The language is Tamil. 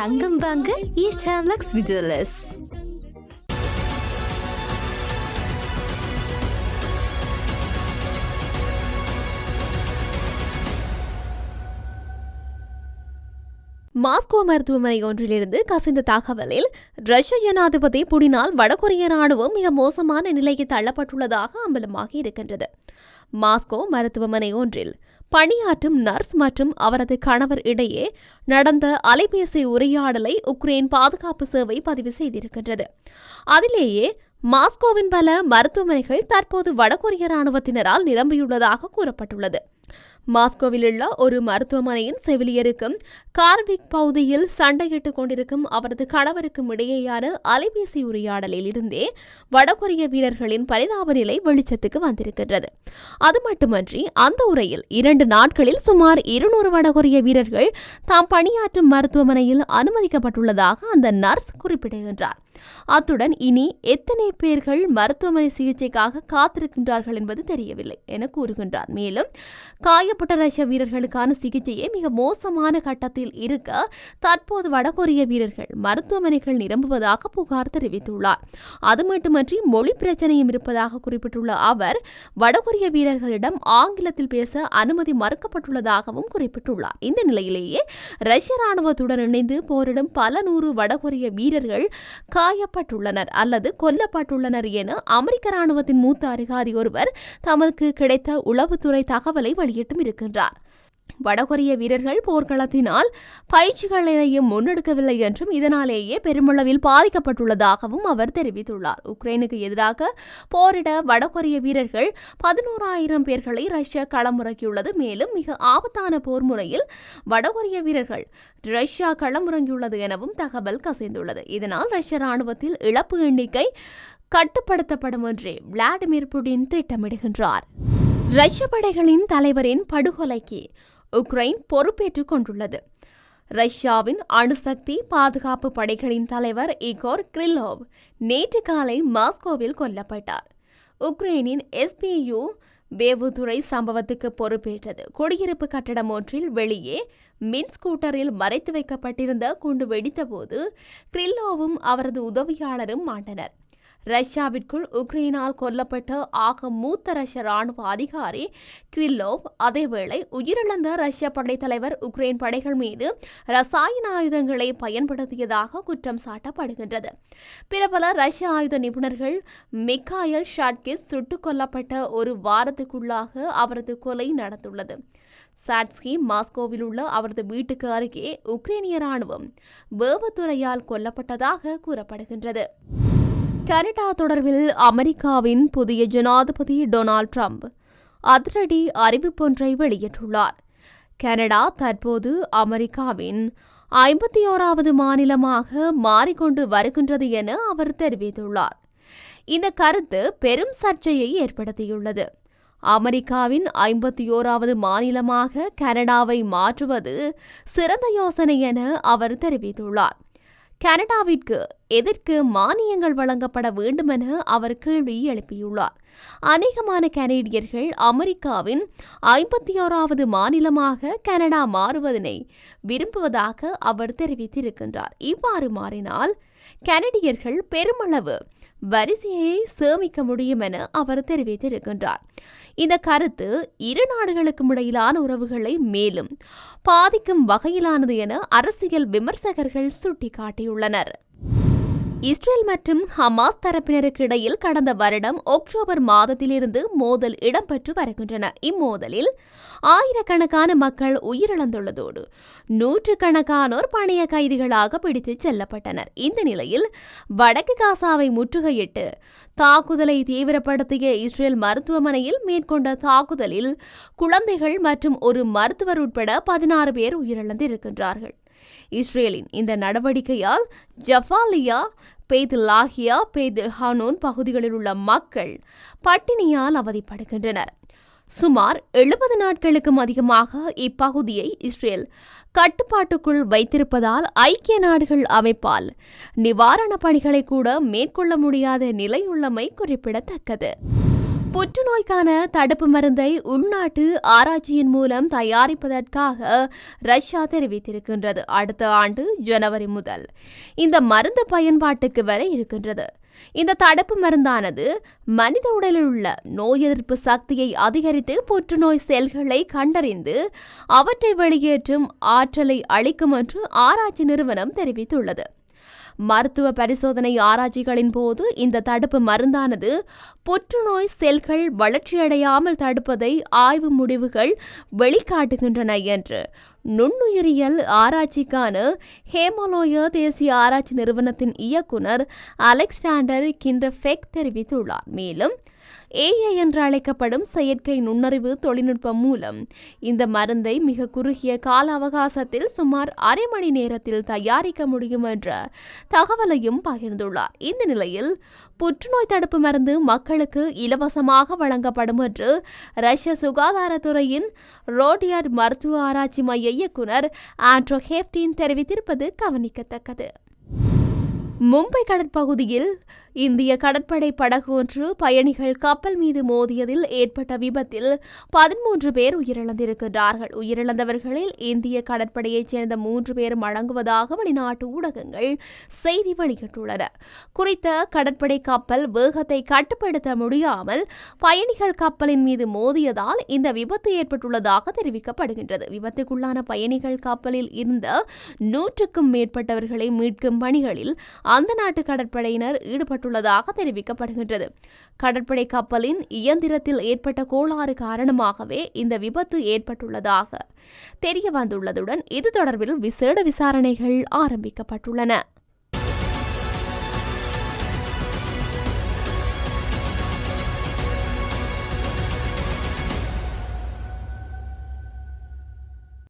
தங்கம் வாங்க ஈஸ்ட் ஹேம்லக்ஸ் விஜுவலர்ஸ் மாஸ்கோ மருத்துவமனை ஒன்றிலிருந்து கசிந்த தகவலில் ரஷ்ய ஜனாதிபதி புடினால் வடகொரிய ராணுவம் மிக மோசமான நிலைக்கு தள்ளப்பட்டுள்ளதாக அம்பலமாகி இருக்கின்றது. மாஸ்கோ மருத்துவமனை ஒன்றில். பணியாற்றும் நர்ஸ் மற்றும் அவரது கணவர் இடையே நடந்த அலைபேசி உரையாடலை உக்ரைன் பாதுகாப்பு சேவை பதிவு செய்திருக்கின்றது. அதிலேயே மாஸ்கோவின் பல மருத்துவமனைகள் தற்போது வடகொரிய ராணுவத்தினரால் நிரம்பியுள்ளதாக கூறப்பட்டுள்ளது. மாஸ்கோவில் உள்ள ஒரு மருத்துவமனையின் செவிலியருக்கும் கார்பிக் பகுதியில் சண்டையிட்டுக் கொண்டிருக்கும் அவரது கணவருக்கும் இடையேயான அலைபேசி உரையாடலில் இருந்தே வடகொரிய வீரர்களின் பரிதாப நிலை வெளிச்சத்துக்கு வந்திருக்கின்றது. அது மட்டுமன்றி அந்த உரையில் இரண்டு நாட்களில் சுமார் இருநூறு வடகொரிய வீரர்கள் தாம் பணியாற்றும் மருத்துவமனையில் அனுமதிக்கப்பட்டுள்ளதாக அந்த நர்ஸ் குறிப்பிடுகின்றார். அத்துடன் இனி எத்தனை பேர்கள் மருத்துவமனை சிகிச்சைக்காக காத்திருக்கின்றார்கள் என்பது தெரியவில்லை என கூறுகின்றார். மேலும் காயப்பட்ட ரஷ்ய வீரர்களுக்கான சிகிச்சையே மிக மோசமான கட்டத்தில் இருக்க தற்போது வடகொரிய வீரர்கள் மருத்துவமனைகள் நிரம்புவதாக புகார் தெரிவித்துள்ளார். அது மட்டுமன்றி மொழி பிரச்சனையும் இருப்பதாக குறிப்பிட்டுள்ள அவர் வடகொரிய வீரர்களிடம் ஆங்கிலத்தில் பேச அனுமதி மறுக்கப்பட்டுள்ளதாகவும் குறிப்பிட்டுள்ளார். இந்த நிலையிலேயே ரஷ்ய ராணுவத்துடன் இணைந்து போரிடும் பல நூறு வடகொரிய வீரர்கள் காயப்பட்டுள்ளனர் அல்லது கொல்லப்பட்டுள்ளனர் என அமெரிக்க ராணுவத்தின் மூத்த அதிகாரி ஒருவர் தமக்கு கிடைத்த உளவுத்துறை தகவலை வெளியிட்டும் இருக்கின்றார். வடகொரிய வீரர்கள் போர்க்களத்தினால் பயிற்சிகளையும் முன்னெடுக்கவில்லை என்றும் இதனாலேயே பெருமளவில் பாதிக்கப்பட்டுள்ளதாகவும் அவர் தெரிவித்துள்ளார். உக்ரைனுக்கு எதிராக போரிட வடகொரிய வீரர்கள் பதினோராயிரம் பேர்களை ரஷ்யா களமுறக்கியுள்ளது. மேலும் மிக ஆபத்தான போர் முறையில் வடகொரிய வீரர்கள் ரஷ்யா களமுறங்கியுள்ளது எனவும் தகவல் கசிந்துள்ளது. இதனால் ரஷ்ய ராணுவத்தில் இழப்பு எண்ணிக்கை கட்டுப்படுத்தப்படும் என்றே விளாடிமிர் புடின் திட்டமிடுகின்றார். ரஷ்ய படைகளின் தலைவரின் படுகொலைக்கு உக்ரைன் பொறுப்பேற்றுக் கொண்டுள்ளது. ரஷ்யாவின் அணுசக்தி பாதுகாப்பு படைகளின் தலைவர் இகோர் கிரில்லோவ் நேற்று காலை மாஸ்கோவில் கொல்லப்பட்டார். உக்ரைனின் எஸ்பியு வேவுதுறை சம்பவத்துக்கு பொறுப்பேற்றது. குடியிருப்பு கட்டடம் ஒன்றில் வெளியே மின் ஸ்கூட்டரில் மறைத்து வைக்கப்பட்டிருந்த குண்டு வெடித்தபோது கிரில்லோவும் அவரது உதவியாளரும் மாண்டனர். ரஷ்யாவிற்குள் உக்ரைனால் கொல்லப்பட்ட ஆக மூத்த ரஷ்ய ராணுவ அதிகாரி கிரில்லோவ் அதேவேளை உயிரிழந்த ரஷ்ய படைத்தலைவர் உக்ரைன் படைகள் மீது ரசாயன ஆயுதங்களை பயன்படுத்தியதாக குற்றம் சாட்டப்படுகின்றது. பிரபல ரஷ்ய ஆயுத நிபுணர்கள் மிக்காயல் ஷாட்கிஸ் சுட்டுக் கொல்லப்பட்ட ஒரு வாரத்துக்குள்ளாக அவரது கொலை நடந்துள்ளது. சாட்ஸ்கி மாஸ்கோவில் உள்ள அவரது வீட்டுக்கு அருகே உக்ரைனிய ராணுவம் வேவத்துறையால் கொல்லப்பட்டதாக கூறப்படுகின்றது. கனடா தொடர்பில் அமெரிக்காவின் புதிய ஜனாதிபதி டொனால்ட் ட்ரம்ப் அதிரடி அறிவிப்பொன்றை வெளியிட்டுள்ளார். கனடா தற்போது அமெரிக்காவின் ஐம்பத்தி ஓராவது மாநிலமாக மாறிக்கொண்டு வருகின்றது என அவர் தெரிவித்துள்ளார். இந்த கருத்து பெரும் சர்ச்சையை ஏற்படுத்தியுள்ளது. அமெரிக்காவின் ஐம்பத்தி ஓராவது மாநிலமாக கனடாவை மாற்றுவது சிறந்த யோசனை என அவர் தெரிவித்துள்ளார். கனடாவிற்கு எதற்கு மானியங்கள் வழங்கப்பட வேண்டுமென அவர் கேள்வி எழுப்பியுள்ளார். அநேகமான கனேடியர்கள் அமெரிக்காவின் ஐம்பத்தி ஓராவது மாநிலமாக கனடா மாறுவதனை விரும்புவதாக அவர் தெரிவித்திருக்கின்றார். இவ்வாறு மாறினால் கனடியர்கள் பெருமளவு வரிசையை சேமிக்க முடியும் என அவர் தெரிவித்திருக்கின்றார். இந்த கருத்து இரு நாடுகளுக்கும் இடையிலான உறவுகளை மேலும் பாதிக்கும் வகையிலானது என அரசியல் விமர்சகர்கள் சுட்டிக்காட்டியுள்ளனர். இஸ்ரேல் மற்றும் ஹமாஸ் தரப்பினருக்கு இடையில் கடந்த வருடம் அக்டோபர் மாதத்திலிருந்து மோதல் இடம்பெற்று வருகின்றன. இம்மோதலில் ஆயிரக்கணக்கான மக்கள் உயிரிழந்துள்ளதோடு நூற்றுக்கணக்கானோர் பணைய கைதிகளாக பிடித்துச் செல்லப்பட்டனர். இந்த நிலையில் வடக்கு காசாவை முற்றுகையிட்டு தாக்குதலை தீவிரப்படுத்திய இஸ்ரேல் மருத்துவமனையில் மேற்கொண்ட தாக்குதலில் குழந்தைகள் மற்றும் ஒரு மருத்துவர் உட்பட பதினாறு பேர் உயிரிழந்திருக்கின்றார்கள். இஸ்ரேலின் இந்த நடவடிக்கையால் Jabalia Beit Lahia Beit Hanoun பகுதிகளில் உள்ள மக்கள் பட்டினியால் அவதிப்படுகின்றனர். சுமார் எழுபது நாட்களுக்கும் அதிகமாக இப்பகுதியை இஸ்ரேல் கட்டுப்பாட்டுக்குள் வைத்திருப்பதால் ஐக்கிய நாடுகள் அமைப்பால் நிவாரணப் பணிகளை கூட மேற்கொள்ள முடியாத நிலையுள்ளமை குறிப்பிடத்தக்கது. புற்றுநோய்க்கான தடுப்பு மருந்தை உள்நாட்டு ஆராய்ச்சியின் மூலம் தயாரிப்பதற்காக ரஷ்யா தெரிவித்திருக்கின்றது அடுத்த ஆண்டு ஜனவரி முதல். இந்த மருந்து பயன்பாட்டுக்கு வர இருக்கின்றது. இந்த தடுப்பு மருந்தானது மனித உடலில் உள்ள நோய் எதிர்ப்பு சக்தியை அதிகரித்து புற்றுநோய் செல்களை கண்டறிந்து அவற்றை வெளியேற்றும் ஆற்றலை அளிக்கும் என்று ஆராய்ச்சி நிறுவனம் தெரிவித்துள்ளது. மருத்துவ பரிசோதனை ஆராய்ச்சிகளின் போது இந்த தடுப்பு மருந்தானது புற்றுநோய் செல்கள் வளர்ச்சியடையாமல் தடுப்பதை ஆய்வு முடிவுகள் வெளிக்காட்டுகின்றன என்று நுண்ணுயிரியல் ஆராய்ச்சிக்கான ஹேமலோய தேசிய ஆராய்ச்சி நிறுவனத்தின் இயக்குனர் அலெக்சாண்டர் கிண்டஃபெக் தெரிவித்துள்ளார். மேலும் ஏஐ என்று அழைக்கப்படும் செயற்கை நுண்ணறிவு தொழில்நுட்பம் மூலம். இந்த மருந்தை மிக குறுகிய கால அவகாசத்தில் சுமார் அரை மணி நேரத்தில் தயாரிக்க முடியும் என்ற தகவலையும் பகிர்ந்துள்ளார். இந்த நிலையில் புற்றுநோய் தடுப்பு மருந்து மக்களுக்கு இலவசமாக வழங்கப்படும் என்று ரஷ்ய சுகாதாரத்துறையின் ரோடியார்ட் மருத்துவ ஆராய்ச்சி மைய இயக்குனர் ஆண்ட்ரோ ஹேப்டின் தெரிவித்திருப்பது கவனிக்கத்தக்கது. மும்பை கடற்பகுதியில் இந்திய கடற்படை படகு ஒன்று பயணிகள் கப்பல் மீது மோதியதில் ஏற்பட்ட விபத்தில் பதிமூன்று பேர் உயிரிழந்திருக்கின்றார்கள். உயிரிழந்தவர்களில் இந்திய கடற்படையைச் சேர்ந்த மூன்று பேரும் அடங்குவதாக வெளிநாட்டு ஊடகங்கள் செய்தி வெளியிட்டுள்ளன. குறித்த கடற்படை கப்பல் வேகத்தை கட்டுப்படுத்த முடியாமல் பயணிகள் கப்பலின் மீது மோதியதால் இந்த விபத்து ஏற்பட்டுள்ளதாக தெரிவிக்கப்படுகின்றது. விபத்துக்குள்ளான பயணிகள் கப்பலில் இருந்த நூற்றுக்கும் மேற்பட்டவர்களை மீட்கும் பணிகளில் அந்த நாட்டு கடற்படையினர் ஈடுபட்டுள்ளதாக தெரிவிக்கப்படுகின்றது. கடற்படை கப்பலின் இயந்திரத்தில் ஏற்பட்ட கோளாறு காரணமாகவே இந்த விபத்து ஏற்பட்டுள்ளதாக தெரிய வந்துள்ளதுடன் இது தொடர்பில் விசேட விசாரணைகள் ஆரம்பிக்கப்பட்டுள்ளன.